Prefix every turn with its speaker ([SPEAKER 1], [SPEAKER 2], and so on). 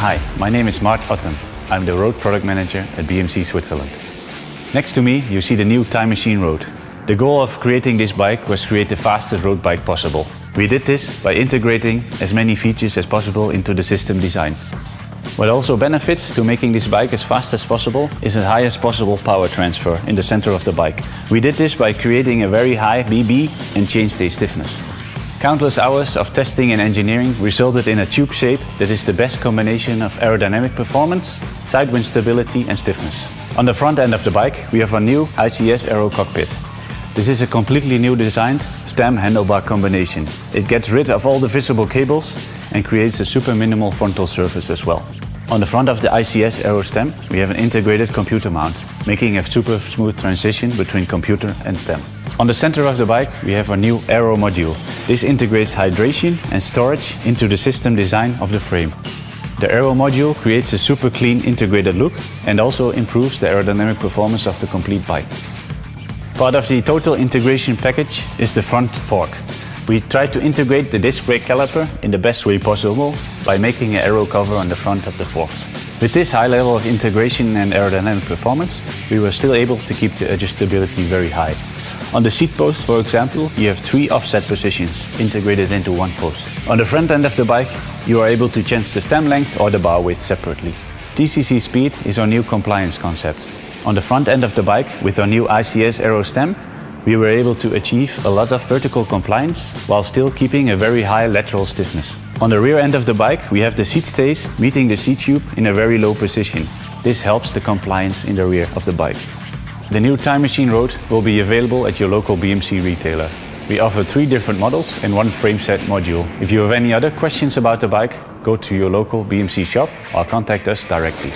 [SPEAKER 1] Hi, my name is Mart Otten. I'm the road product manager at BMC Switzerland. Next to me, you see the new Time Machine Road. The goal of creating this bike was create the fastest road bike possible. We did this by integrating as many features as possible into the system design. What also benefits to making this bike as fast as possible is the highest possible power transfer in the center of the bike. We did this by creating a very high BB and chainstay stiffness. Countless hours of testing and engineering resulted in a tube shape that is the best combination of aerodynamic performance, sidewind stability and stiffness. On the front end of the bike, we have a new ICS Aero cockpit. This is a completely new designed stem handlebar combination. It gets rid of all the visible cables and creates a super minimal frontal surface as well. On the front of the ICS Aero stem, we have an integrated computer mount, making a super smooth transition between computer and stem. On the center of the bike, we have a new Aero module. This integrates hydration and storage into the system design of the frame. The Aero module creates a super clean integrated look and also improves the aerodynamic performance of the complete bike. Part of the total integration package is the front fork. We try to integrate the disc brake caliper in the best way possible by making an aero cover on the front of the fork. With this high level of integration and aerodynamic performance, we were still able to keep the adjustability very high. On the seat post, for example, you have three offset positions integrated into one post. On the front end of the bike, you are able to change the stem length or the bar width separately. TCC Speed is our new compliance concept. On the front end of the bike, with our new ICS Aero stem, we were able to achieve a lot of vertical compliance while still keeping a very high lateral stiffness. On the rear end of the bike, we have the seat stays meeting the seat tube in a very low position. This helps the compliance in the rear of the bike. The new Time Machine Road will be available at your local BMC retailer. We offer three different models and one frameset module. If you have any other questions about the bike, go to your local BMC shop or contact us directly.